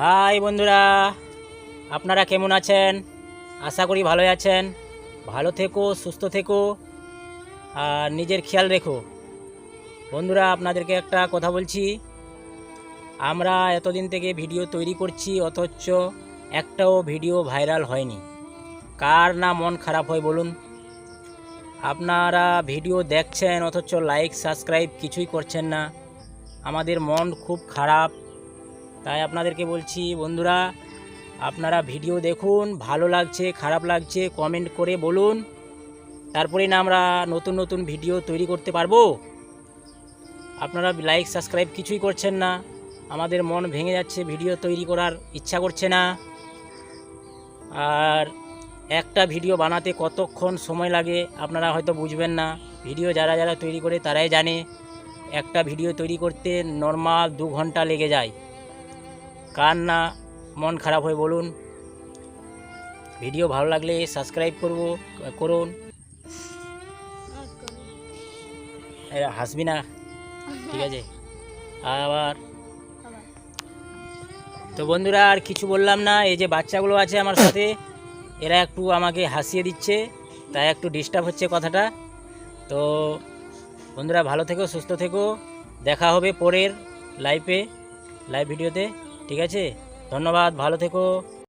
High বন্ধুরা, আপনারা কেমন আছেন? আশা করি ভালোই আছেন। ভালো থেকো, সুস্থ থেকো, আর নিজের খেয়াল রেখো। বন্ধুরা, আপনাদেরকে একটা কথা বলছি। আমরা এতদিন থেকে ভিডিও তৈরি করছি, অথচ একটাও ভিডিও ভাইরাল হয়নি। কার না মন খারাপ হয় বলুন? আপনারা ভিডিও দেখছেন, অথচ লাইক, সাবস্ক্রাইব কিছুই করছেন না। আমাদের মন খুব খারাপ। তাই আপনাদেরকে বলছি, বন্ধুরা, আপনারা ভিডিও দেখুন, ভালো লাগছে, খারাপ লাগছে কমেন্ট করে বলুন। তারপরে না আমরা নতুন নতুন ভিডিও তৈরি করতে পারব। আপনারা লাইক সাবস্ক্রাইব কিছুই করছেন না। আমাদের মন ভেঙে যাচ্ছে ভিডিও তৈরি করার, ইচ্ছা করছে না। আর একটা ভিডিও বানাতে কতক্ষণ সময় লাগে আপনারা হয়তো বুঝবেন না। ভিডিও যারা যারা তৈরি করে তারাই জানে। একটা ভিডিও তৈরি করতে নর্মাল দু ঘণ্টা লেগে যায়। কার না মন খারাপ হয় বলুন। ভিডিও ভালো লাগলে সাবস্ক্রাইব করব, করুন। হাসবি না ঠিক আছে? আবার। তো বন্ধুরা, আর কিছু বললাম না, এই যে বাচ্চাগুলো আছে আমার সাথে, এরা একটু আমাকে হাসিয়ে দিচ্ছে, তাই একটু ডিস্টার্ব হচ্ছে কথাটা। তো বন্ধুরা, ভালো থেকো, সুস্থ থেকো। দেখা হবে পরের লাইভে লাইভ ভিডিওতে ঠিক আছে? ধন্যবাদ ভালো থেকো।